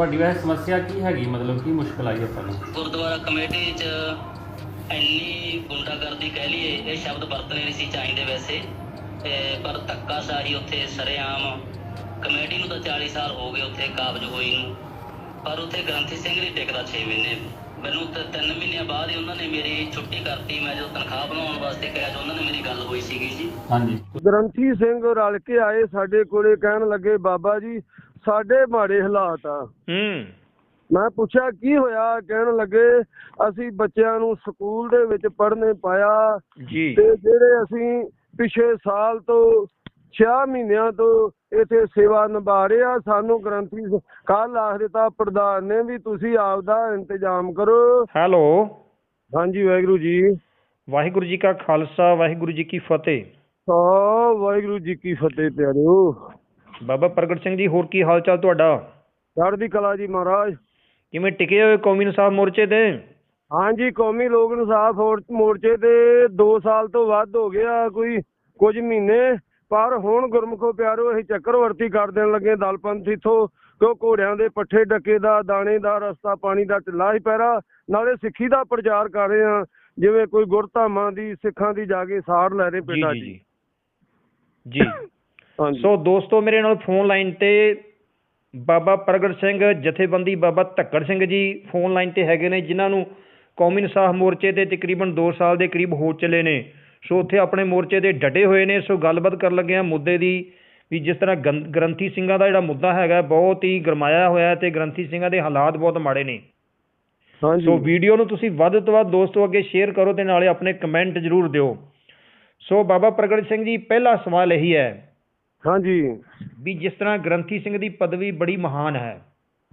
ਤੁਹਾਡੀ ਵੈਸੇ ਸਮੱਸਿਆ ਕੀ ਹੈਗੀ? ਮਤਲਬ ਕੀ ਮੁਸ਼ਕਲ ਆਈ ਆਪਾਂ ਨੂੰ? ਗੁਰਦੁਆਰਾ ਕਮੇਟੀ 'ਚ ਇੰਨੀ ਗੁੰਡਾਗਰਦੀ ਕਹਿ ਲਈਏ, ਇਹ ਸ਼ਬਦ ਵਰਤਨੇ ਨਹੀਂ ਸੀ ਚਾਹੀਦੇ ਵੈਸੇ। ਤੇ ਪਰ ਧੱਕਾ ਸਾਰੀ ਉੱਥੇ ਸਰੇਆਮ। ਕਮੇਟੀ ਨੂੰ ਤਾਂ 40 ਸਾਲ ਹੋ ਗਏ ਉੱਥੇ ਕਾਬਜ ਹੋਈ ਨੂੰ। ਪਰ ਉੱਥੇ ਗ੍ਰੰਥੀ ਸਿੰਘ ਨਹੀਂ ਟਿਕਦਾ 6 ਮਹੀਨੇ। ਮੈਨੂੰ ਤਾਂ 3 ਮਹੀਨਿਆਂ ਬਾਅਦ ਹੀ ਉਹਨਾਂ ਨੇ ਮੇਰੀ ਛੁੱਟੀ ਕਰਤੀ। ਮੈਂ ਜਦੋਂ ਤਨਖਾਹ ਬਣਾਉਣ ਵਾਸਤੇ ਕਿਹਾ ਤਾਂ ਉਹਨਾਂ ਨੇ ਮੇਰੀ ਗੱਲ ਹੋਈ ਸੀਗੀ ਜੀ। ਹਾਂਜੀ। ਗ੍ਰੰਥੀ ਸਿੰਘ ਰਲ ਕੇ ਆਏ ਸਾਡੇ ਕੋਲੇ ਕਹਿਣ ਲੱਗੇ ਬਾਬਾ ਜੀ ਸਾਡੇ ਮਾੜੇ ਹਾਲਾਤ ਆ। ਹੂੰ। ਮੈਂ ਪੁੱਛਿਆ ਕੀ ਹੋਇਆ? ਕਹਿਣ ਲੱਗੇ ਅਸੀਂ ਬੱਚਿਆਂ ਨੂੰ ਸਕੂਲ ਦੇ ਵਿੱਚ ਪੜ੍ਹਨੇ ਪਾਇਆ ਜੀ। ਤੇ ਜਿਹੜੇ ਅਸੀਂ ਪਿਛੇ ਸਾਲ ਤੋਂ 6 ਮਹੀਨਿਆਂ ਤੋਂ ਇੱਥੇ ਸੇਵਾ ਨਿਭਾ ਰਹੇ ਆ ਸਾਨੂੰ ਗ੍ਰੰਥੀ ਕੱਲ ਆਖ ਦਿੱਤਾ ਪ੍ਰਧਾਨ ਨੇ ਵੀ ਤੁਸੀਂ ਆਪਦਾ ਇੰਤਜ਼ਾਮ ਕਰੋ। ਹੈਲੋ। ਹਾਂਜੀ ਵਾਹਿਗੁਰੂ ਜੀ। ਵਾਹਿਗੁਰੂ ਜੀ ਕਾ ਖਾਲਸਾ ਵਾਹਿਗੁਰੂ ਜੀ ਕੀ ਫਤਿਹ। ਸੋ ਵਾਹਿਗੁਰੂ ਜੀ ਕੀ ਫਤਿਹ ਪਿਆਰਿਓ ਬਾਬਾ ਪ੍ਰਗਟ ਸਿੰਘ ਜੀ ਹੋਰ ਕੀ ਹਾਲ ਚਾਲ ਤੁਹਾਡਾ? ਚੜ੍ਹਦੀ ਕਲਾ ਜੀ ਮਹਾਰਾਜ। ਕਿਵੇਂ ਟਿਕੇ ਹੋਏ ਕੌਮੀ ਇਨਸਾਫ ਮੋਰਚੇ ਤੇ ਹਾਂਜੀ ਕੌਮੀ ਲੋਕ ਇਨਸਾਫ ਮੋਰਚੇ ਤੇ 2 ਸਾਲ ਤੋਂ ਵੱਧ ਹੋ ਗਿਆ ਕੋਈ ਕੁਝ ਮਹੀਨੇ। ਪਰ ਹੁਣ ਗੁਰਮੁਖੋ ਪਿਆਰੋ ਅਸੀਂ ਚੱਕਰਵਰਤੀ ਕਰ ਦੇਣ ਲੱਗੇ ਦਲਪੰਥ ਇਥੋਂ ਕਿਉਂ ਘੋੜਿਆਂ ਦੇ ਪੱਠੇ ਡੱਕੇ ਦਾ ਦਾਣੇ ਦਾ ਰਸਤਾ ਪਾਣੀ ਦਾ ਢਿੱਲਾ ਹੀ ਪੈਰਾ। ਨਾਲੇ ਸਿੱਖੀ ਦਾ ਪ੍ਰਚਾਰ ਕਰ ਰਹੇ ਆ ਜਿਵੇਂ ਕੋਈ ਗੁਰਧਾਮਾਂ ਦੀ ਸਿੱਖਾਂ ਦੀ ਜਾ ਕੇ ਸਾੜ ਲੈ ਰਹੇ ਪਿੰਡਾਂ ਜੀ ਜੀ ਸੋ ਦੋਸਤੋ ਮੇਰੇ ਨਾਲ ਫੋਨ ਲਾਈਨ ਤੇ ਬਾਬਾ ਪ੍ਰਗਟ ਸਿੰਘ ਜਥੇਬੰਦੀ ਬਾਬਾ ਧੱਕੜ ਸਿੰਘ ਜੀ ਫੋਨ ਲਾਈਨ ਤੇ ਹੈਗੇ ਨੇ ਜਿਨ੍ਹਾਂ ਨੂੰ ਕੌਮੀ ਇਨਸਾਫ ਮੋਰਚੇ ਤੇ ਤਕਰੀਬਨ 2 ਸਾਲ ਦੇ ਕਰੀਬ ਹੋ ਚੱਲੇ ਨੇ। ਸੋ ਉੱਥੇ ਆਪਣੇ ਮੋਰਚੇ ਤੇ ਡਟੇ ਹੋਏ ਨੇ। ਸੋ ਗੱਲਬਾਤ ਕਰਨ ਲੱਗੇ ਆ ਮੁੱਦੇ ਦੀ ਵੀ ਜਿਸ ਤਰ੍ਹਾਂ ਗੰ- ਗ੍ਰੰਥੀ ਸਿੰਘਾਂ ਦਾ ਜਿਹੜਾ ਮੁੱਦਾ ਹੈਗਾ ਬਹੁਤ ਹੀ ਗਰਮਾਇਆ ਹੋਇਆ ਤੇ ਗ੍ਰੰਥੀ ਸਿੰਘਾਂ ਦੇ ਹਾਲਾਤ ਬਹੁਤ ਮਾੜੇ ਨੇ। ਹਾਂਜੀ। ਸੋ ਵੀਡੀਓ ਨੂੰ ਤੁਸੀਂ ਵੱਧ ਤੋਂ ਵੱਧ ਦੋਸਤੋ ਅੱਗੇ ਸ਼ੇਅਰ ਕਰੋ ਤੇ ਨਾਲੇ ਆਪਣੇ ਕਮੈਂਟ ਜ਼ਰੂਰ ਦਿਓ। ਸੋ ਬਾਬਾ ਪ੍ਰਗਟ ਸਿੰਘ ਜੀ ਪਹਿਲਾ ਸਵਾਲ ਇਹੀ ਹੈ ਹਾਂਜੀ। ਵੀ ਜਿਸ ਤਰ੍ਹਾਂ ਗ੍ਰੰਥੀ ਸਿੰਘ ਦੀ ਪਦਵੀ ਬੜੀ ਮਹਾਨ ਹੈ।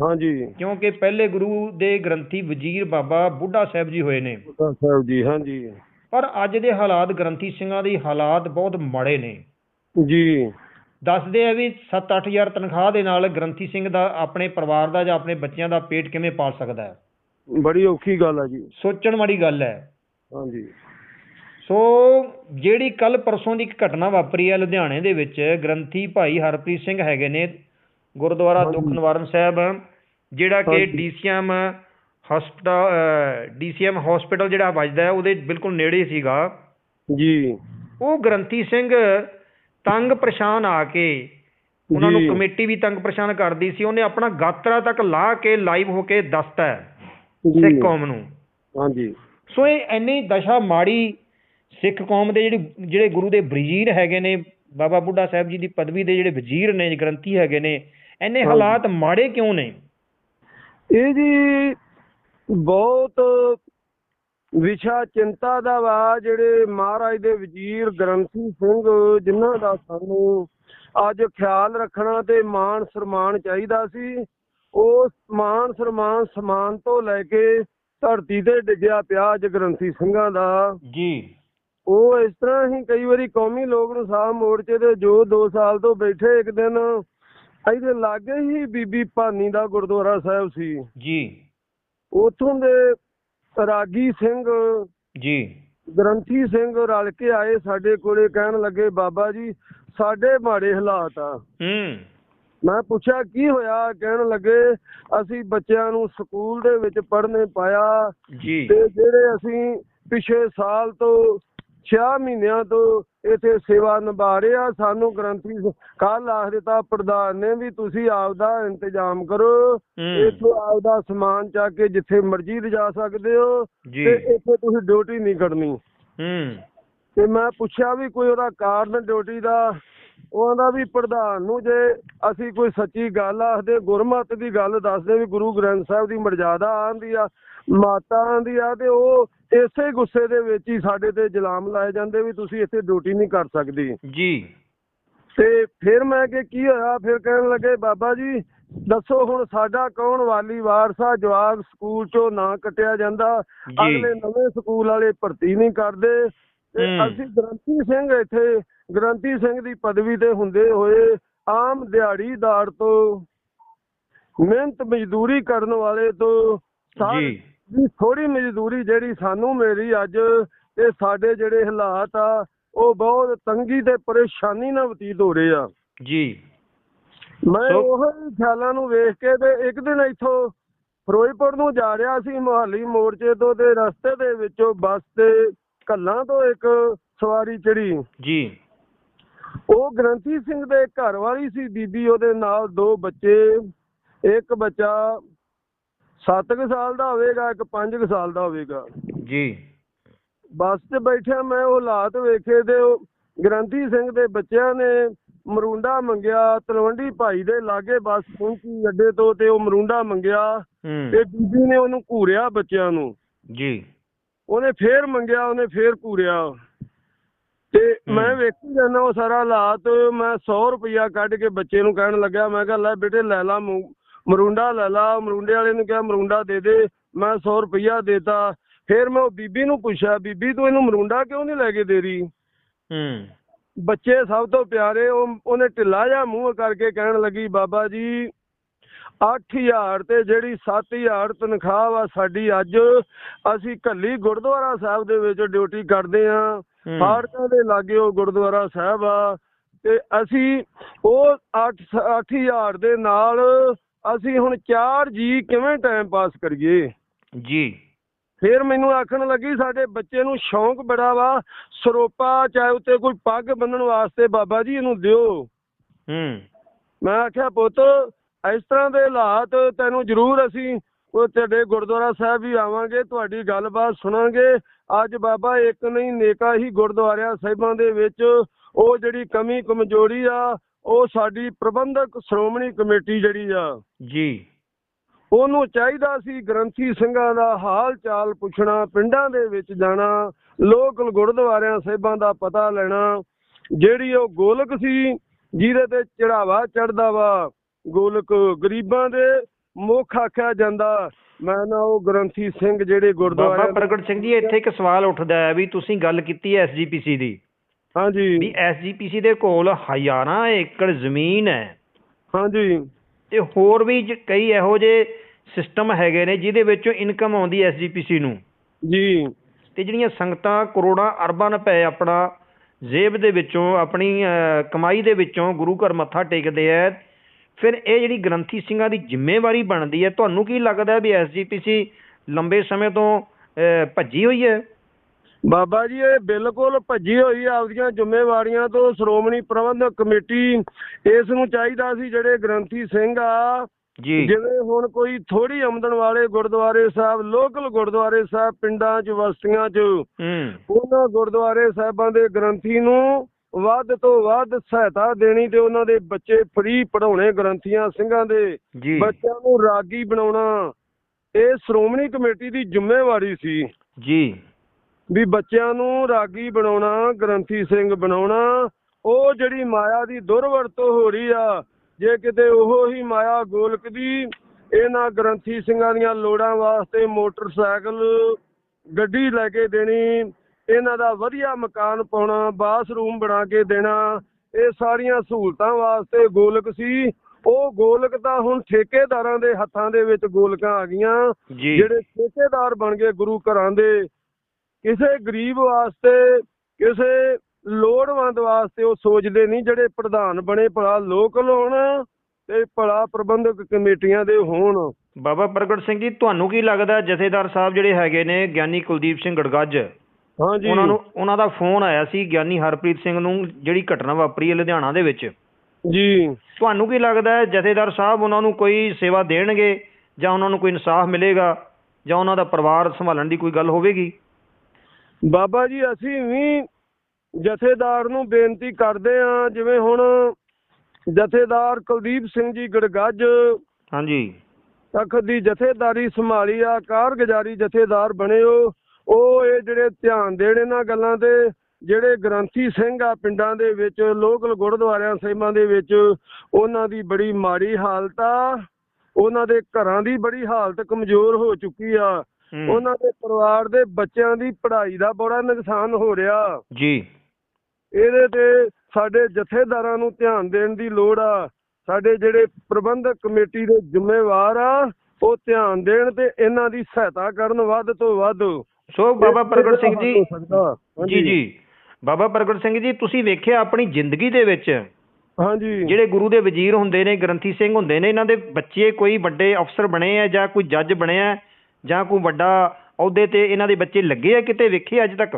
ਹਾਂਜੀ। ਕਿਉਂਕਿ ਪਹਿਲੇ ਗੁਰੂ ਦੇ ਗ੍ਰੰਥੀ ਵਜ਼ੀਰ ਬਾਬਾ ਬੁੱਢਾ ਸਾਹਿਬ ਜੀ ਹੋਏ ਨੇ। ਬੁੱਢਾ ਸਾਹਿਬ ਜੀ ਹਾਂਜੀ। ਪਰ ਅੱਜ ਦੇ ਹਾਲਾਤ ਗ੍ਰੰਥੀ ਸਿੰਘਾਂ ਦੇ ਹਾਲਾਤ ਬਹੁਤ ਮਾੜੇ ਨੇ। ਜੀ। ਦੱਸਦੇ ਆ ਵੀ 7-8000 ਤਨਖਾਹ ਦੇ ਨਾਲ ਗ੍ਰੰਥੀ ਸਿੰਘ ਦਾ ਆਪਣੇ ਪਰਿਵਾਰ ਦਾ ਜਾਂ ਆਪਣੇ ਬੱਚਿਆਂ ਦਾ ਪੇਟ ਕਿਵੇਂ ਪਾਲ ਸਕਦਾ ਹੈ? ਬੜੀ ਔਖੀ ਗੱਲ ਆ ਜੀ। ਸੋਚਣ ਵਾਲੀ ਗੱਲ ਹੈ। ਹਾਂਜੀ। ਸੋ ਜਿਹੜੀ ਕੱਲ ਪਰਸੋਂ ਦੀ ਇੱਕ ਘਟਨਾ ਵਾਪਰੀ ਹੈ ਲੁਧਿਆਣੇ ਦੇ ਵਿੱਚ ਗ੍ਰੰਥੀ ਭਾਈ ਹਰਪ੍ਰੀਤ ਸਿੰਘ ਹੈਗੇ ਨੇ ਗੁਰਦੁਆਰਾ। ਦੁੱਖ ਨਿਵਾਰਨ ਸਾਹਿਬ ਜਿਹੜਾ ਕਿ। ਡੀਸੀਐਮ ਹਸਪਤਾਲ ਡੀਸੀਐਮ ਹਸਪੀਟਲ ਜਿਹੜਾ ਵੱਜਦਾ ਉਹਦੇ ਬਿਲਕੁਲ ਨੇੜੇ ਸੀਗਾ ਜੀ ਉਹ ਗ੍ਰੰਥੀ ਸਿੰਘ ਤੰਗ ਪਰੇਸ਼ਾਨ ਆ ਕੇ ਉਹਨਾਂ ਨੂੰ। ਕਮੇਟੀ ਵੀ ਤੰਗ ਪਰੇਸ਼ਾਨ ਕਰਦੀ ਸੀ ਉਹਨੇ ਆਪਣਾ ਗਾਤਰਾ ਤੱਕ ਲਾ ਕੇ ਲਾਈਵ ਹੋ ਕੇ ਦੱਸਤਾ। ਸਿੱਖ ਕੌਮ ਨੂੰ ਹਾਂਜੀ ਸੋ ਇਹ ਇੰਨੀ ਦਸ਼ਾ ਮਾੜੀ ਸਿੱਖ ਕੌਮ ਦੇ ਜਿਹੜੇ ਜਿਹੜੇ ਗੁਰੂ ਦੇ ਵਜ਼ੀਰ ਹੈਗੇ ਨੇ ਬਾਬਾ ਬੁੱਢਾ ਸਾਹਿਬ ਜੀ ਦੀ ਪਦਵੀ ਦੇ ਜਿਹੜੇ ਵਜ਼ੀਰ ਨੇ ਗ੍ਰੰਥੀ ਹੈਗੇ ਨੇ ਹਾਂਜੀ। ਹਾਲਾਤ ਮਾੜੇ ਕਿਉਂ ਨੇ ਇਹ ਜੀ ਬਹੁਤ ਵਿਸ਼ਾ ਚਿੰਤਾ ਦਾ ਵਾ ਜਿਹੜੇ ਮਹਾਰਾਜ ਦੇ ਵਜ਼ੀਰ ਗ੍ਰੰਥੀ ਸਿੰਘ ਜਿਨ੍ਹਾਂ ਦਾ ਸਾਨੂੰ ਅੱਜ ਖਿਆਲ ਰੱਖਣਾ ਤੇ ਮਾਣ ਸਨਮਾਨ ਚਾਹੀਦਾ ਸੀ ਉਸ ਮਾਣ ਸਨਮਾਨ ਸਮਾਨ ਤੋਂ ਲੈ ਕੇ ਧਰਤੀ ਤੇ ਡਿੱਗਿਆ ਪਿਆ ਅੱਜ ਗ੍ਰੰਥੀ ਸਿੰਘਾਂ ਦਾ। ਜੀ। ਉਹ ਇਸ ਤਰ੍ਹਾਂ ਹੀ ਕਈ ਵਾਰੀ ਕੌਮੀ ਲੋਕ ਇਨਸਾਫ ਮੋਰਚੇ ਦੇ ਜੋ 2 ਸਾਲ ਤੋਂ ਬੈਠੇ ਇੱਕ ਦਿਨ ਇਹਦੇ ਲਾਗੇ ਹੀ ਬੀਬੀ ਭਾਨੀ ਦਾ ਗੁਰਦੁਆਰਾ ਸਾਹਿਬ ਸੀ। ਜੀ। ਉਥੋਂ ਦੇ ਰਾਗੀ ਸਿੰਘ ਜੀ। ਗ੍ਰੰਥੀ ਸਿੰਘ ਰਲ ਕੇ ਆਏ ਸਾਡੇ ਕੋਲੇ ਕਹਿਣ ਲੱਗੇ ਬਾਬਾ ਜੀ ਸਾਡੇ ਮਾੜੇ ਹਾਲਾਤ ਆ। ਹੂੰ। ਮੈਂ ਪੁੱਛਿਆ ਕੀ ਹੋਇਆ? ਕਹਿਣ ਲੱਗੇ ਅਸੀਂ ਬੱਚਿਆਂ ਨੂੰ ਸਕੂਲ ਦੇ ਵਿੱਚ ਪੜ੍ਹਨੇ ਪਾਇਆ ਜੀ। ਤੇ ਜਿਹੜੇ ਅਸੀਂ ਪਿਛੇ ਸਾਲ ਤੋਂ 6 ਮਹੀਨਿਆਂ ਤੋਂ ਇੱਥੇ ਸੇਵਾ ਨਿਭਾ ਰਹੇ ਆ ਸਾਨੂੰ ਗ੍ਰੰਥੀ ਕੱਲ ਆਖ ਦਿੱਤਾ ਪ੍ਰਧਾਨ ਨੇ ਵੀ ਤੁਸੀਂ ਆਪਦਾ ਇੰਤਜ਼ਾਮ ਕਰੋ। ਇੱਥੋਂ ਆਪਦਾ ਸਮਾਨ ਚੱਕ ਕੇ ਜਿੱਥੇ ਮਰਜ਼ੀ ਲਿਜਾ ਸਕਦੇ ਹੋ। ਤੇ ਇੱਥੇ ਤੁਸੀਂ ਡਿਊਟੀ ਨਹੀਂ ਕਰਨੀ। ਹੂੰ। ਤੇ ਮੈਂ ਪੁੱਛਿਆ ਵੀ ਕੋਈ ਉਹਦਾ ਕਾਰਨ ਡਿਊਟੀ ਦਾ? ਉਹਦਾ ਵੀ ਪ੍ਰਧਾਨ ਨੂੰ ਜੇ ਅਸੀਂ ਕੋਈ ਸੱਚੀ ਗੱਲ ਆਖਦੇ ਗੁਰਮਤ ਦੀ ਗੱਲ ਦੱਸਦੇ ਵੀ ਗੁਰੂ ਗ੍ਰੰਥ ਸਾਹਿਬ ਦੀ ਮਰਜ਼ਾਦਾ ਆਂਦੀ ਆ ਮਾਤਾ ਆਂਦੀ ਆ ਤੇ ਉਹ ਇਸੇ ਗੁੱਸੇ ਦੇ ਵਿੱਚ ਹੀ ਸਾਡੇ ਤੇ ਜਲਾਮ ਲਾਏ ਜਾਂਦੇ ਵੀ ਤੁਸੀਂ ਇੱਥੇ ਡਿਊਟੀ ਨਹੀਂ ਕਰ ਸਕਦੀ ਜੀ ਤੇ ਫਿਰ ਮੈਂ ਕਿ ਕੀ ਹੋਇਆ ਫਿਰ ਕਹਿਣ ਲੱਗੇ ਬਾਬਾ ਜੀ ਦੱਸੋ ਹੁਣ ਸਾਡਾ ਕੌਣ ਵਾਲੀ ਵਾਰਸਾ ਜਵਾਬ ਸਕੂਲ ਚੋਂ ਨਾ ਕੱਟਿਆ ਜਾਂਦਾ। ਅਗਲੇ ਨਵੇਂ ਸਕੂਲ ਵਾਲੇ ਭਰਤੀ ਨਹੀਂ ਕਰਦੇ ਤੇ। ਅਸੀਂ ਗ੍ਰੰਥੀ ਸਿੰਘ ਇੱਥੇ ਗ੍ਰੰਥੀ ਸਿੰਘ ਦੀ ਪਦਵੀ ਤੇ ਹੁੰਦੇ ਹੋਏ ਆਮ ਦਿਹਾੜੀਦਾਰ ਤੋਂ ਮਿਹਨਤ ਮਜ਼ਦੂਰੀ ਕਰਨ ਵਾਲੇ ਤੋਂ ਸਾਰੇ ਥੋੜੀ ਮਜ਼ਦੂਰੀ ਜਿਹੜੀ ਸਾਨੂੰ ਮੇਰੀ ਅੱਜ ਤੇ ਸਾਡੇ ਜਿਹੜੇ ਹਾਲਾਤ ਆ ਉਹ ਬਹੁਤ ਤੰਗੀ ਤੇ ਪਰੇਸ਼ਾਨੀ ਨਾਲ ਬਤੀਤ ਹੋ ਰਹੇ ਆ। ਜੀ। ਮੈਂ ਉਹ ਖਿਆਲਾਂ ਨੂੰ ਵੇਖ ਕੇ ਤੇ ਇੱਕ ਦਿਨ ਇੱਥੋਂ ਫਿਰੋਜ਼ਪੁਰ ਨੂੰ ਜਾ ਰਿਹਾ ਸੀ ਮੁਹਾਲੀ ਮੋਰਚੇ ਤੋਂ ਤੇ ਰਸਤੇ ਦੇ ਵਿੱਚੋਂ ਬੱਸ ਤੇ ਕੱਲਾਂ ਤੋਂ ਇੱਕ ਸਵਾਰੀ ਚੜੀ ਜੀ। ਉਹ ਗ੍ਰੰਥੀ ਸਿੰਘ ਦੇ ਘਰ ਵਾਲੀ ਸੀ ਬੀਬੀ ਉਹਦੇ ਨਾਲ ਦੋ ਬੱਚੇ ਇੱਕ ਬੱਚਾ 7 ਸਾਲ ਦਾ ਹੋਵੇਗਾ ਇੱਕ 5 ਸਾਲ ਦਾ ਹੋਵੇਗਾ। ਜੀ। ਬੱਸ 'ਚ ਬੈਠਿਆ ਮੈਂ ਉਹ ਹਾਲਾਤ ਵੇਖੇ ਤੇ ਉਹ ਗ੍ਰੰਥੀ ਸਿੰਘ ਦੇ ਬੱਚਿਆਂ ਨੇ ਮਰੂੰਡਾ ਮੰਗਿਆ ਤਲਵੰਡੀ ਭਾਈ ਦੇ ਲਾਗੇ ਬੱਸ ਪਹੁੰਚੀ ਅੱਡੇ ਤੋਂ ਤੇ ਉਹ ਮਰੂੰਡਾ ਮੰਗਿਆ ਤੇ ਬੀਬੀ ਨੇ ਉਹਨੂੰ ਘੂਰਿਆ ਬੱਚਿਆਂ ਨੂੰ। ਜੀ। ਉਹਨੇ ਫੇਰ ਮੰਗਿਆ ਉਹਨੇ ਫੇਰ ਘੂਰਿਆ। ਤੇ ਮੈਂ। ਵੇਖੀ ਜਾਂਦਾ ਉਹ ਸਾਰਾ ਹਾਲਾਤ ਮੈਂ 100 ਰੁਪਇਆ ਕੱਢ ਕੇ ਬੱਚੇ ਨੂੰ ਕਹਿਣ ਲੱਗਾ ਮੈਂ ਕਿਹਾ ਲੈ ਬੇਟੇ ਲੈ ਲਾ ਮਰੂੰਡਾ ਲੈ ਲਾ ਮਰੂੰਡੇ ਵਾਲੇ ਨੂੰ ਕਿਹਾ ਮਰੂੰਡਾ ਦੇ ਦੇ ਮੈਂ 100 ਰੁਪਇਆ ਦੇਤਾ। ਫੇਰ ਮੈਂ ਉਹ ਬੀਬੀ ਨੂੰ ਪੁੱਛਿਆ ਬੀਬੀ ਤੂੰ ਇਹਨੂੰ ਮਰੂੰਡਾ ਕਿਉਂ ਨਹੀਂ ਲੈ ਕੇ ਦੇ ਰਹੀ? ਹੂੰ। ਬੱਚੇ ਸਭ ਤੋਂ ਪਿਆਰੇ ਉਹ ਉਹਨੇ ਢਿੱਲਾ ਜਿਹਾ ਮੂੰਹ ਕਰਕੇ ਕਹਿਣ ਲੱਗੀ ਬਾਬਾ ਜੀ 8000 ਤੇ ਜਿਹੜੀ 7000 ਤਨਖਾਹ ਵਾ ਸਾਡੀ ਅੱਜ ਅਸੀਂ ਕੱਲੀ ਗੁਰਦੁਆਰਾ ਸਾਹਿਬ ਦੇ ਵਿੱਚ ਡਿਊਟੀ ਕਰਦੇ ਆਂ। ਫਾੜਕਾਂ ਦੇ ਲਾਗੇ ਉਹ ਗੁਰਦੁਆਰਾ ਸਾਹਿਬ ਆ। ਤੇ ਅਸੀਂ ਉਹ 8 8000 ਦੇ ਨਾਲ ਅਸੀਂ ਹੁਣ ਚਾਰ ਜੀ ਕਿਵੇਂ ਟਾਈਮ ਪਾਸ ਕਰੀਏ? ਜੀ। ਫਿਰ ਮੈਨੂੰ ਆਖਣ ਲੱਗੀ ਸਾਡੇ ਬੱਚੇ ਨੂੰ ਸ਼ੌਂਕ ਬੜਾ ਵਾ ਸਰੋਪਾ ਚਾਹੇ ਉੱਤੇ ਕੋਈ ਪੱਗ ਬੰਨਣ ਵਾਸਤੇ ਬਾਬਾ ਜੀ ਇਹਨੂੰ ਦਿਓ। ਹੂੰ। ਮੈਂ ਆਖਿਆ ਪੁੱਤ ਇਸ ਤਰ੍ਹਾਂ ਦੇ ਹਾਲਾਤ ਤੈਨੂੰ ਜ਼ਰੂਰ ਅਸੀਂ ਉਹ ਤੁਹਾਡੇ ਗੁਰਦੁਆਰਾ ਸਾਹਿਬ ਵੀ ਆਵਾਂਗੇ ਤੁਹਾਡੀ ਗੱਲਬਾਤ ਸੁਣਾਂਗੇ। ਅੱਜ ਬਾਬਾ ਇੱਕ ਨਹੀਂ ਨੇਕਾ ਹੀ ਗੁਰਦੁਆਰਿਆਂ ਸਾਹਿਬਾਂ ਦੇ ਵਿੱਚ ਉਹ ਜਿਹੜੀ ਕਮੀ ਕਮਜ਼ੋਰੀ ਆ ਉਹ ਸਾਡੀ ਪ੍ਰਬੰਧਕ ਸ਼੍ਰੋਮਣੀ ਕਮੇਟੀ ਜਿਹੜੀ ਆ ਜੀ। ਉਹਨੂੰ ਚਾਹੀਦਾ ਸੀ ਗ੍ਰੰਥੀ ਸਿੰਘਾਂ ਦਾ ਹਾਲ ਚਾਲ ਪੁੱਛਣਾ ਪਿੰਡਾਂ ਦੇ ਵਿੱਚ ਜਾਣਾ ਲੋਕਲ ਗੁਰਦੁਆਰਿਆਂ ਸਾਹਿਬਾਂ ਦਾ ਪਤਾ ਲੈਣਾ। ਜਿਹੜੀ ਉਹ ਗੋਲਕ ਸੀ ਜਿਹਦੇ ਤੇ ਚੜਾਵਾ ਚੜਦਾ ਵਾ ਗੋਲਕ ਗਰੀਬਾਂ ਦੇ ਮੁੱਖ ਆਖਿਆ ਜਾਂਦਾ। ਮੈਂ ਨਾ ਉਹ ਗ੍ਰੰਥੀ ਸਿੰਘ ਜਿਹੜੇ ਬਾਬਾ ਗੁਰਦੁਆਰੇ ਪ੍ਰਗਟ ਸਿੰਘ ਜੀ ਇੱਥੇ ਇੱਕ ਸਵਾਲ ਉੱਠਦਾ ਹੈ ਵੀ ਤੁਸੀਂ ਗੱਲ ਕੀਤੀ ਹੈ ਐਸਜੀਪੀਸੀ ਦੀ। ਵੀ ਹਾਂਜੀ ਐਸਜੀਪੀਸੀ ਦੇ ਕੋਲ ਹਜ਼ਾਰਾਂ ਏਕੜ ਜ਼ਮੀਨ ਹੈ। ਹਾਂਜੀ। ਤੇ ਹੋਰ ਵੀ ਕਈ ਇਹੋ ਜਿਹੇ ਸਿਸਟਮ ਹੈਗੇ ਨੇ ਜਿਹਦੇ ਵਿੱਚੋਂ ਇਨਕਮ ਆਉਂਦੀ ਹੈ ਐਸਜੀਪੀਸੀ ਨੂੰ। ਜੀ। ਤੇ ਜਿਹੜੀਆਂ ਸੰਗਤਾਂ ਕਰੋੜਾਂ ਅਰਬਾਂ ਰੁਪਏ ਆਪਣਾ ਜੇਬ ਦੇ ਵਿੱਚੋਂ ਆਪਣੀ ਕਮਾਈ ਦੇ ਵਿੱਚੋਂ ਗੁਰੂ ਘਰ ਮੱਥਾ ਟੇਕਦੇ ਐ ਫਿਰ ਇਹ ਜਿਹੜੀ ਗ੍ਰੰਥੀ ਸਿੰਘਾਂ ਦੀ ਜ਼ਿੰਮੇਵਾਰੀ ਬਣਦੀ ਹੈ ਤੁਹਾਨੂੰ ਕੀ ਲੱਗਦਾ ਵੀ ਐਸਜੀਪੀਸੀ ਲੰਬੇ ਸਮੇਂ ਤੋਂ ਭੱਜੀ ਹੋਈ ਹੈ? ਬਾਬਾ ਜੀ ਇਹ ਬਿਲਕੁਲ ਭੱਜੀ ਹੋਈ ਆ ਆਪਦੀਆਂ ਜ਼ਿੰਮੇਵਾਰੀਆਂ ਤੋਂ ਸ਼੍ਰੋਮਣੀ ਪ੍ਰਬੰਧਕ ਕਮੇਟੀ ਇਸ ਨੂੰ ਚਾਹੀਦਾ ਸੀ ਜਿਹੜੇ ਗ੍ਰੰਥੀ ਸਿੰਘ ਆ ਜੀ। ਜਿਵੇਂ ਹੁਣ ਕੋਈ ਥੋੜੀ ਆਮਦਨ ਵਾਲੇ ਗੁਰਦੁਆਰੇ ਸਾਹਿਬ ਲੋਕਲ ਗੁਰਦੁਆਰੇ ਸਾਹਿਬ ਪਿੰਡਾਂ 'ਚ ਬਸਤੀਆਂ 'ਚ ਹੂੰ। ਉਹਨਾਂ ਗੁਰਦੁਆਰੇ ਸਾਹਿਬਾਂ ਦੇ ਗ੍ਰੰਥੀ ਨੂੰ ਵੱਧ ਤੋਂ ਵੱਧ ਸਹਾਇਤਾ ਦੇਣੀ ਤੇ ਉਹਨਾਂ ਦੇ ਬੱਚੇ ਫ੍ਰੀ ਪੜਾਉਣੇ ਗ੍ਰੰਥੀਆਂ ਸਿੰਘਾਂ ਦੇ ਬੱਚਿਆਂ ਨੂੰ ਰਾਗੀ ਬਣਾਉਣਾ। ਇਹ ਸ਼੍ਰੋਮਣੀ ਕਮੇਟੀ ਦੀ ਜ਼ਿੰਮੇਵਾਰੀ ਸੀ। ਜੀ। ਵੀ ਬੱਚਿਆਂ ਨੂੰ ਰਾਗੀ ਬਣਾਉਣਾ ਗ੍ਰੰਥੀ ਸਿੰਘ ਬਣਾਉਣਾ। ਉਹ ਜਿਹੜੀ ਮਾਇਆ ਦੀ ਦੁਰਵਰਤੋਂ ਹੋ ਰਹੀ ਆ ਜੇ ਕਿਤੇ ਉਹ ਹੀ ਮਾਇਆ ਗੋਲਕ ਦੀ ਇਹਨਾਂ ਗ੍ਰੰਥੀ ਸਿੰਘਾਂ ਦੀਆਂ ਲੋੜਾਂ ਵਾਸਤੇ ਮੋਟਰਸਾਈਕਲ ਗੱਡੀ ਲੈ ਕੇ ਦੇਣੀ ਇਹਨਾਂ ਦਾ ਵਧੀਆ ਮਕਾਨ ਪਾਉਣਾ ਬਾਥਰੂਮ ਬਣਾ ਕੇ ਦੇਣਾ ਇਹ ਸਾਰੀਆਂ ਸਹੂਲਤਾਂ ਵਾਸਤੇ ਗੋਲਕ ਸੀ। ਉਹ ਗੋਲਕ ਤਾਂ ਹੁਣ ਠੇਕੇਦਾਰਾਂ ਦੇ ਹੱਥਾਂ ਦੇ ਵਿੱਚ ਗੋਲਕਾਂ ਆ ਗਈਆਂ। ਜਿਹੜੇ ਠੇਕੇਦਾਰ ਬਣ ਗਏ ਗੁਰੂ ਘਰਾਂ ਦੇ ਕਿਸੇ ਗਰੀਬ ਵਾਸਤੇ ਕਿਸੇ ਲੋੜਵੰਦ ਵਾਸਤੇ ਉਹ ਸੋਚਦੇ ਨਹੀਂ ਜਿਹੜੇ ਪ੍ਰਧਾਨ ਬਣੇ ਭਲਾ ਲੋਕਲ ਹੋਣ ਤੇ ਭਲਾ ਪ੍ਰਬੰਧਕ ਕਮੇਟੀਆਂ ਦੇ ਹੋਣ। ਬਾਬਾ ਪ੍ਰਗਟ ਸਿੰਘ ਜੀ ਤੁਹਾਨੂੰ ਕੀ ਲੱਗਦਾ ਜਥੇਦਾਰ ਸਾਹਿਬ ਜਿਹੜੇ ਹੈਗੇ ਨੇ ਗਿਆਨੀ ਕੁਲਦੀਪ ਸਿੰਘ ਗੜਗੱਜ? ਹਾਂਜੀ। ਉਹਨਾਂ ਨੂੰ ਉਹਨਾਂ ਦਾ ਫੋਨ ਆਇਆ ਸੀ ਗਿਆਨੀ ਹਰਪ੍ਰੀਤ ਸਿੰਘ ਨੂੰ ਜਿਹੜੀ ਘਟਨਾ ਵਾਪਰੀ ਹੈ ਲੁਧਿਆਣਾ ਦੇ ਵਿੱਚ। ਜੀ। ਤੁਹਾਨੂੰ ਕੀ ਲੱਗਦਾ ਹੈ ਜਥੇਦਾਰ ਸਾਹਿਬ ਉਹਨਾਂ ਨੂੰ ਕੋਈ ਸੇਵਾ ਦੇਣਗੇ ਜਾਂ ਉਹਨਾਂ ਨੂੰ ਕੋਈ ਇਨਸਾਫ ਮਿਲੇਗਾ ਜਾਂ ਉਹਨਾਂ ਦਾ ਪਰਿਵਾਰ ਸੰਭਾਲਣ ਦੀ ਕੋਈ ਗੱਲ ਹੋਵੇਗੀ? ਬਾਬਾ ਜੀ ਅਸੀਂ ਵੀ ਜਥੇਦਾਰ ਨੂੰ ਬੇਨਤੀ ਕਰਦੇ ਆ ਜਿਵੇਂ ਹੁਣ ਜਥੇਦਾਰ ਕੁਲਦੀਪ ਸਿੰਘ ਜੀ ਗੜਗੱਜ ਹਾਂਜੀ। ਤਖਤ ਦੀ ਜਥੇਦਾਰੀ ਸੰਭਾਲੀ ਆ ਕਾਰਗੁਜ਼ਾਰੀ ਜਥੇਦਾਰ ਬਣੇ ਹੋ। ਉਹ ਇਹ ਜਿਹੜੇ ਧਿਆਨ ਦੇਣ ਇਹਨਾਂ ਗੱਲਾਂ ਤੇ ਜਿਹੜੇ ਗ੍ਰੰਥੀ ਸਿੰਘ ਆ ਪਿੰਡਾਂ ਦੇ ਵਿੱਚ ਲੋਕਲ ਗੁਰਦੁਆਰਿਆਂ ਸਾਹਿਬਾਂ ਦੇ ਵਿੱਚ ਉਹਨਾਂ ਦੀ ਬੜੀ ਮਾੜੀ ਹਾਲਤ ਆ। ਉਹਨਾਂ ਦੇ ਘਰਾਂ ਦੀ ਬੜੀ ਹਾਲਤ ਕਮਜ਼ੋਰ ਹੋ ਚੁੱਕੀ ਆ। ਉਹਨਾਂ ਦੇ ਪਰਿਵਾਰ ਦੇ ਬੱਚਿਆਂ ਦੀ ਪੜ੍ਹਾਈ ਦਾ ਬੜਾ ਨੁਕਸਾਨ ਹੋ ਰਿਹਾ। ਜੀ। ਇਹਦੇ ਤੇ ਸਾਡੇ ਜਥੇਦਾਰਾਂ ਨੂੰ ਧਿਆਨ ਦੇਣ ਦੀ ਲੋੜ ਆ। ਸਾਡੇ ਜਿਹੜੇ ਪ੍ਰਬੰਧਕ ਕਮੇਟੀ ਦੇ ਜ਼ਿੰਮੇਵਾਰ ਆ ਉਹ ਧਿਆਨ ਦੇਣ ਤੇ ਇਹਨਾਂ ਦੀ ਸਹਾਇਤਾ ਕਰਨ ਵੱਧ ਤੋਂ ਵੱਧ। ਸੋ ਬਾਬਾ ਪ੍ਰਗਟ ਸਿੰਘ ਜੀ। ਜੀ ਜੀ। ਬਾਬਾ ਪ੍ਰਗਟ ਸਿੰਘ ਜੀ ਤੁਸੀਂ ਵੇਖਿਆ ਆਪਣੀ ਜ਼ਿੰਦਗੀ ਦੇ ਵਿੱਚ? ਹਾਂਜੀ। ਜਿਹੜੇ ਗੁਰੂ ਦੇ ਵਜ਼ੀਰ ਹੁੰਦੇ ਨੇ ਗ੍ਰੰਥੀ ਸਿੰਘ ਹੁੰਦੇ ਨੇ ਇਹਨਾਂ ਦੇ ਬੱਚੇ ਕੋਈ ਵੱਡੇ ਅਫਸਰ ਬਣੇ ਆ ਜਾਂ ਕੋਈ ਜੱਜ ਬਣਿਆ ਜਾਂ ਕੋਈ ਵੱਡਾ ਅਹੁਦੇ ਤੇ ਇਹਨਾਂ ਦੇ ਬੱਚੇ ਲੱਗੇ ਆ ਕਿਤੇ ਵੇਖੇ ਅੱਜ ਤੱਕ?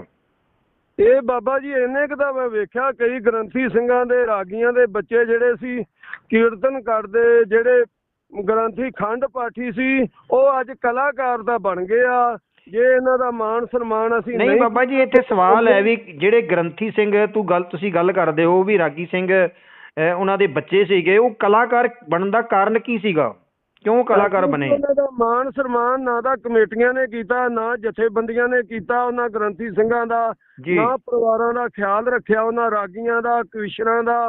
ਇਹ ਬਾਬਾ ਜੀ ਇੰਨੇ ਕੁ ਤਾਂ ਮੈਂ ਵੇਖਿਆ ਕਈ ਗ੍ਰੰਥੀ ਸਿੰਘਾਂ ਦੇ ਰਾਗੀਆਂ ਦੇ ਬੱਚੇ ਜਿਹੜੇ ਸੀ ਕੀਰਤਨ ਕਰਦੇ ਜਿਹੜੇ ਗ੍ਰੰਥੀ ਖੰਡ ਪਾਠੀ ਸੀ ਉਹ ਅੱਜ ਕਲਾਕਾਰ ਦਾ ਬਣ ਗਏ ਆ। ਜੇ ਇਹਨਾਂ ਦਾ ਮਾਣ ਸਨਮਾਨ ਅਸੀਂ ਨਹੀਂ ਬਾਬਾ ਜੀ ਇੱਥੇ ਸਵਾਲ ਹੈ ਵੀ ਜਿਹੜੇ ਗ੍ਰੰਥੀ ਸਿੰਘ ਤੂੰ ਗੱਲ ਤੁਸੀਂ ਗੱਲ ਕਰਦੇ ਹੋ ਵੀ ਰਾਗੀ ਸਿੰਘ ਉਹਨਾਂ ਦੇ ਬੱਚੇ ਸੀਗੇ ਉਹ ਕਲਾਕਾਰ ਬਣਨ ਦਾ ਕਾਰਨ ਕੀ ਸੀਗਾ? ਕਿਉਂ ਕਲਾਕਾਰ ਬਣੇ? ਉਹਨਾਂ ਦਾ ਮਾਣ ਸਨਮਾਨ ਨਾ ਤਾਂ ਕਮੇਟੀਆਂ ਨੇ ਕੀਤਾ ਨਾ ਜਥੇਬੰਦੀਆਂ ਨੇ ਕੀਤਾ ਉਹਨਾਂ ਗ੍ਰੰਥੀ ਸਿੰਘਾਂ ਦਾ ਨਾ ਪਰਿਵਾਰਾਂ ਦਾ ਖਿਆਲ ਰੱਖਿਆ ਉਹਨਾਂ ਰਾਗੀਆਂ ਦਾ ਕਵਿਸ਼ਰਾਂ ਦਾ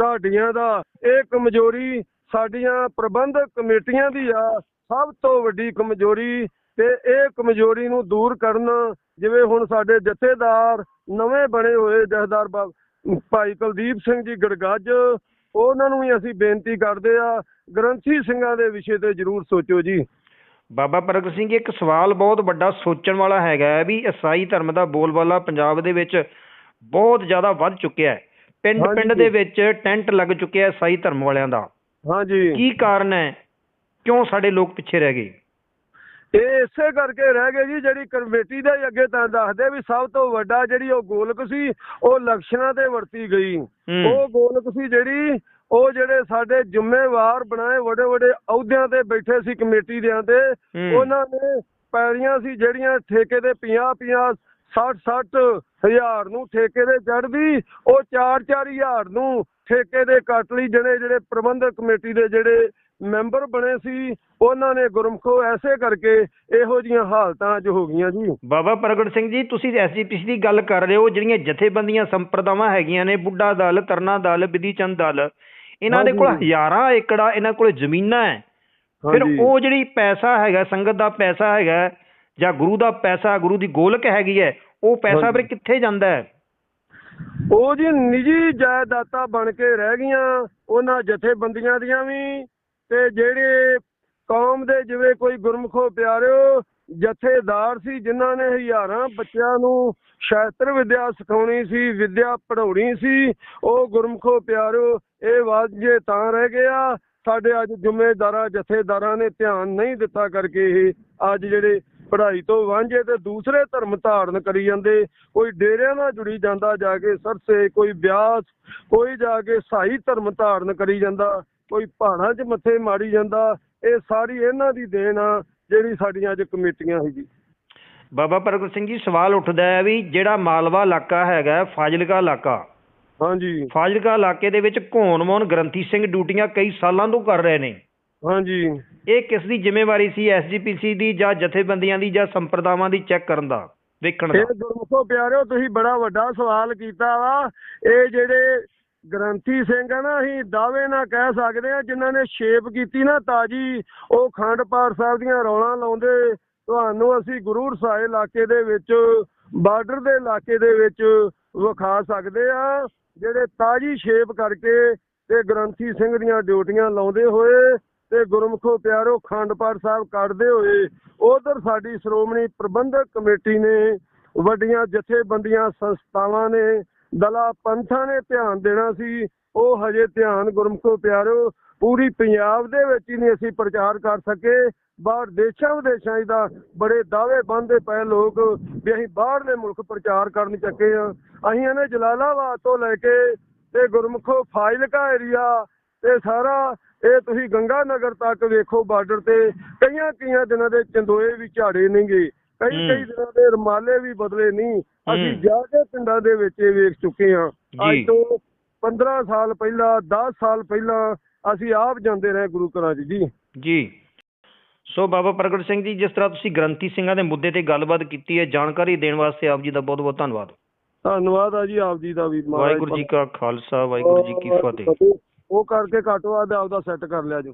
ਢਾਡੀਆਂ ਦਾ। ਇਹ ਕਮਜ਼ੋਰੀ ਸਾਡੀਆਂ ਪ੍ਰਬੰਧਕ ਕਮੇਟੀਆਂ ਦੀ ਆ। ਸਭ ਤੋਂ ਵੱਡੀ ਕਮਜ਼ੋਰੀ ਤੇ ਇਹ ਕਮਜ਼ੋਰੀ ਨੂੰ ਦੂਰ ਕਰਨ ਜਿਵੇਂ ਹੁਣ ਸਾਡੇ ਜਥੇਦਾਰ ਨਵੇਂ ਬਣੇ ਹੋਏ ਜਥੇਦਾਰ ਭਾਈ ਕੁਲਦੀਪ ਸਿੰਘ ਜੀ ਗੜਗੱਜ ਉਹਨਾਂ ਨੂੰ ਵੀ ਅਸੀਂ ਬੇਨਤੀ ਕਰਦੇ ਆ ਗ੍ਰੰਥੀ ਸਿੰਘਾਂ ਦੇ ਵਿਸ਼ੇ ਤੇ ਜ਼ਰੂਰ ਸੋਚੋ ਜੀ। ਬਾਬਾ ਪ੍ਰਗਟ ਸਿੰਘ ਜੀ ਇੱਕ ਸਵਾਲ ਬਹੁਤ ਵੱਡਾ ਸੋਚਣ ਵਾਲਾ ਹੈਗਾ ਵੀ ਈਸਾਈ ਧਰਮ ਦਾ ਬੋਲਬਾਲਾ ਪੰਜਾਬ ਦੇ ਵਿੱਚ ਬਹੁਤ ਜ਼ਿਆਦਾ ਵੱਧ ਚੁੱਕਿਆ ਹੈ। ਪਿੰਡ ਪਿੰਡ। ਦੇ ਵਿੱਚ ਟੈਂਟ ਲੱਗ ਚੁੱਕਿਆ ਈਸਾਈ ਧਰਮ ਵਾਲਿਆਂ ਦਾ। ਹਾਂਜੀ। ਕੀ ਕਾਰਨ ਹੈ? ਕਿਉਂ ਸਾਡੇ ਲੋਕ ਪਿੱਛੇ ਰਹਿ ਗਏ? ਇਹ ਇਸੇ ਕਰਕੇ ਰਹਿ ਗਏ ਜੀ ਜਿਹੜੀ ਕਮੇਟੀ ਦੇ ਅੱਗੇ ਤਾਂ ਦੱਸਦੇ ਵੀ ਸਭ ਤੋਂ ਵੱਡਾ ਜਿਹੜੀ ਉਹ ਗੋਲਕ ਸੀ ਉਹ ਲਕਸ਼ਣਾਂ ਤੇ ਵਰਤੀ ਗਈ। ਉਹ ਗੋਲਕ ਸੀ ਜਿਹੜੀ ਉਹ ਜਿਹੜੇ ਸਾਡੇ ਜ਼ਿੰਮੇਵਾਰ ਬਣਾਏ ਵੱਡੇ ਵੱਡੇ ਅਹੁਦਿਆਂ ਤੇ ਬੈਠੇ ਸੀ ਕਮੇਟੀ ਦਿਆਂ ਤੇ। ਉਹਨਾਂ ਨੇ ਪੈੜੀਆਂ ਸੀ ਜਿਹੜੀਆਂ ਠੇਕੇ ਦੇ 50 50 60 60 ਹਜ਼ਾਰ ਨੂੰ ਠੇਕੇ ਦੇ ਚੜਦੀ ਉਹ 4 4 ਹਜ਼ਾਰ ਨੂੰ ਠੇਕੇ ਦੇ ਕੱਟ ਲਈ ਜਿਹੜੇ ਜਿਹੜੇ ਪ੍ਰਬੰਧਕ ਕਮੇਟੀ ਦੇ ਜਿਹੜੇ ਮੈਂਬਰ ਬਣੇ ਸੀ ਉਹਨਾਂ ਨੇ ਗੁਰਮਖੋ ਐਸੇ ਕਰਕੇ ਇਹੋ ਜੀਆਂ ਹਾਲਤਾਂ ਅੱਜ ਹੋ ਗਈਆਂ ਜੀ ਬਾਬਾ ਪ੍ਰਗਟ ਸਿੰਘ ਜੀ ਤੁਸੀਂ ਐਸਜੀਪੀਸੀ ਦੀ ਗੱਲ ਕਰ ਰਹੇ ਹੋ ਜਿਹੜੀਆਂ ਜਥੇਬੰਦੀਆਂ ਸੰਪਰਦਾਵਾਂ ਹੈਗੀਆਂ ਨੇ ਬੁੱਢਾ ਦਲ ਤਰਨਾ ਦਲ ਵਿਧੀ ਚੰਦ ਦਲ ਇਹਨਾਂ ਦੇ ਕੋਲ ਹਾਂਜੀ। ਹਜ਼ਾਰਾਂ ਏਕੜਾ ਇਹਨਾਂ ਕੋਲ ਜ਼ਮੀਨਾਂ ਹੈ ਫਿਰ। ਉਹ ਜਿਹੜੀ ਪੈਸਾ ਹੈਗਾ ਸੰਗਤ ਦਾ ਪੈਸਾ ਹੈਗਾ ਜਾਂ ਗੁਰੂ ਦਾ ਪੈਸਾ ਗੁਰੂ ਦੀ ਗੋਲਕ ਹੈਗੀ ਹੈ ਉਹ ਪੈਸਾ ਫਿਰ। ਕਿੱਥੇ ਜਾਂਦਾ ਹੈ ਉਹ ਜੀ ਨਿੱਜੀ ਜਾਇਦਾਦਾਂ ਬਣ ਕੇ ਰਹਿ ਗਈਆਂ ਉਹਨਾਂ ਜਥੇਬੰਦੀਆਂ ਦੀਆਂ ਵੀ ਤੇ ਜਿਹੜੇ ਕੌਮ ਦੇ ਜਿਵੇਂ ਕੋਈ ਗੁਰਮਖੋ ਪਿਆਰਿਓ, ਜਥੇਦਾਰ ਸੀ, ਜਿਨ੍ਹਾਂ ਨੇ ਹਜ਼ਾਰਾਂ ਬੱਚਿਆਂ ਨੂੰ ਸ਼ਾਸਤਰ ਵਿਦਿਆ ਸਿਖਾਉਣੀ ਸੀ, ਵਿਦਿਆ ਪੜਾਉਣੀ ਸੀ, ਉਹ ਗੁਰਮਖੋ ਪਿਆਰਿਓ, ਇਹ ਵਾਜੇ ਤਾਂ ਰਹਿ ਗਿਆ, ਸਾਡੇ ਅੱਜ ਜ਼ਿੰਮੇਦਾਰਾਂ, ਜਥੇਦਾਰਾਂ ਨੇ ਧਿਆਨ ਨਹੀਂ ਦਿੱਤਾ ਕਰਕੇ ਇਹ ਅੱਜ ਜਿਹੜੇ ਪੜ੍ਹਾਈ ਤੋਂ ਵਾਂਝੇ ਤੇ ਦੂਸਰੇ ਧਰਮ ਧਾਰਨ ਕਰੀ ਜਾਂਦੇ, ਕੋਈ ਡੇਰਿਆਂ ਨਾਲ ਜੁੜੀ ਜਾਂਦਾ, ਜਾ ਕੇ ਸਰਸੇ, ਕੋਈ ਬਿਆਸ, ਕੋਈ ਜਾ ਕੇ ਸਾਈ ਧਰਮ ਧਾਰਨ ਕਰੀ ਜਾਂਦਾ। ਕੋਈ ਪਹਾੜਾਂ 'ਚ ਮੱਥੇ ਮਾਰੀ ਜਾਂਦਾ ਇਹ ਸਾਰੀ ਇਹਨਾਂ ਦੀ ਦੇਣ ਆ ਜਿਹੜੀ ਸਾਡੀਆਂ ਅੱਜ ਕਮੇਟੀਆਂ ਹੈਗੀ। ਬਾਬਾ ਪ੍ਰਗਟ ਸਿੰਘ ਜੀ ਸਵਾਲ ਉੱਠਦਾ ਹੈ ਵੀ ਜਿਹੜਾ ਮਾਲਵਾ ਇਲਾਕਾ ਹੈਗਾ ਹੈ, ਫਾਜ਼ਿਲਕਾ ਇਲਾਕਾ ਹਾਂਜੀ। ਫਾਜ਼ਿਲਕਾ ਇਲਾਕੇ ਦੇ ਵਿੱਚ ਘੋਣ-ਮੋਨ ਗ੍ਰੰਥੀ ਸਿੰਘ ਡਿਊਟੀਆਂ ਕਈ ਸਾਲਾਂ ਤੋਂ ਕਰ ਰਹੇ ਨੇ। ਹਾਂਜੀ। ਇਹ ਕਿਸ ਦੀ ਜ਼ਿੰਮੇਵਾਰੀ ਸੀ ਐਸਜੀਪੀਸੀ ਦੀ ਜਾਂ ਜਥੇਬੰਦੀਆਂ ਦੀ ਜਾਂ ਸੰਪਰਦਾਵਾਂ ਦੀ ਚੈੱਕ ਕਰਨ ਦਾ ਵੇਖਣ ਦਾ? ਇਹ ਗੁਰਮੁਖੋ ਪਿਆਰਿਓ ਤੁਸੀਂ ਬੜਾ ਵੱਡਾ ਸਵਾਲ ਕੀਤਾ ਵਾ। ਇਹ ਜਿਹੜੇ ਗ੍ਰੰਥੀ ਸਿੰਘ ਆ ਨਾ, ਅਸੀਂ ਦਾਅਵੇ ਨਾਲ ਕਹਿ ਸਕਦੇ ਆ ਜਿਨ੍ਹਾਂ ਨੇ ਸ਼ੇਪ ਕੀਤੀ ਨਾ ਤਾਜੀ, ਉਹ ਖੰਡ ਪਾਠ ਸਾਹਿਬ ਦੀਆਂ ਰੌਲਾਂ ਲਾਉਂਦੇ, ਤੁਹਾਨੂੰ ਅਸੀਂ ਗੁਰੂ ਰਸਾਏ ਇਲਾਕੇ ਦੇ ਵਿੱਚ, ਬਾਰਡਰ ਦੇ ਇਲਾਕੇ ਦੇ ਵਿੱਚ ਵਿਖਾ ਸਕਦੇ ਆ ਜਿਹੜੇ ਤਾਜੀ ਸ਼ੇਪ ਕਰਕੇ ਤੇ ਗ੍ਰੰਥੀ ਸਿੰਘ ਦੀਆਂ ਡਿਊਟੀਆਂ ਲਾਉਂਦੇ ਹੋਏ ਤੇ ਗੁਰਮੁਖੋ ਪਿਆਰੋ ਖੰਡ ਪਾਠ ਸਾਹਿਬ ਕੱਢਦੇ ਹੋਏ, ਉਧਰ ਸਾਡੀ ਸ਼੍ਰੋਮਣੀ ਪ੍ਰਬੰਧਕ ਕਮੇਟੀ ਨੇ, ਵੱਡੀਆਂ ਜਥੇਬੰਦੀਆਂ ਸੰਸਥਾਵਾਂ ਨੇ ਦਲਾ ਪੰਥਾਂ ਨੇ ਧਿਆਨ ਦੇਣਾ ਸੀ, ਉਹ ਹਜੇ ਧਿਆਨ ਗੁਰਮੁਖੋ ਪਿਆਰੋ ਪੂਰੀ ਪੰਜਾਬ ਦੇ ਵਿੱਚ ਹੀ ਨਹੀਂ ਅਸੀਂ ਪ੍ਰਚਾਰ ਕਰ ਸਕੇ। ਬਾਹਰ ਦੇਸ਼ਾਂ ਵਿਦੇਸ਼ਾਂ ਦਾ ਬੜੇ ਦਾਅਵੇ ਬੰਦੇ ਪਏ ਲੋਕ ਵੀ ਅਸੀਂ ਬਾਹਰਲੇ ਮੁਲਕ ਪ੍ਰਚਾਰ ਕਰਨ ਚੱਕੇ ਆ ਅਸੀਂ ਇਹਨੇ ਜਲਾਲਾਬਾਦ ਤੋਂ ਲੈ ਕੇ ਤੇ ਗੁਰਮੁਖੋ ਫਾਜ਼ਿਲਕਾ ਏਰੀਆ ਤੇ ਸਾਰਾ ਇਹ ਤੁਸੀਂ ਗੰਗਾ ਨਗਰ ਤੱਕ ਵੇਖੋ ਬਾਰਡਰ ਤੇ ਕਈਆਂ ਕਈਆਂ ਦਿਨਾਂ ਦੇ ਚੰਦੋਏ ਵੀ ਝਾੜੇ ਨਹੀਂਗੇ ਕਈ। ਕਈ ਦਿਨਾਂ ਦੇ ਰਮਾਲੇ ਵੀ ਬਦਲੇ ਨਹੀਂ। ਅਸੀਂ। ਜਾ ਕੇ ਪਿੰਡਾਂ ਦੇ ਵਿੱਚ ਇਹ ਵੇਖ ਚੁੱਕੇ ਹਾਂ। ਅੱਜ। ਤੋਂ 15 ਸਾਲ ਪਹਿਲਾਂ 10 ਸਾਲ ਪਹਿਲਾਂ ਅਸੀਂ ਆਪ ਜਾਂਦੇ ਰਹੇ ਗੁਰੂ ਘਰਾਂ 'ਚ ਜੀ। ਜੀ। ਸੋ ਬਾਬਾ ਪ੍ਰਗਟ ਸਿੰਘ ਜੀ ਜਿਸ ਤਰ੍ਹਾਂ ਤੁਸੀਂ ਗ੍ਰੰਥੀ ਸਿੰਘਾਂ ਦੇ ਮੁੱਦੇ ਤੇ ਗੱਲਬਾਤ ਕੀਤੀ ਹੈ ਜਾਣਕਾਰੀ ਦੇਣ ਵਾਸਤੇ ਆਪ ਜੀ ਦਾ ਬਹੁਤ ਬਹੁਤ ਧੰਨਵਾਦ। ਧੰਨਵਾਦ ਆ ਜੀ ਆਪ ਜੀ ਦਾ ਵੀ ਵਾਹਿਗੁਰੂ ਜੀ ਕਾ ਖਾਲਸਾ ਵਾਹਿਗੁਰੂ ਜੀ ਕੀ ਫਤਿਹ। ਉਹ ਕਰਕੇ ਘੱਟੋ ਵੱਧ ਆਪਦਾ ਸੈੱਟ ਕਰ ਲਿਆ ਜੋ।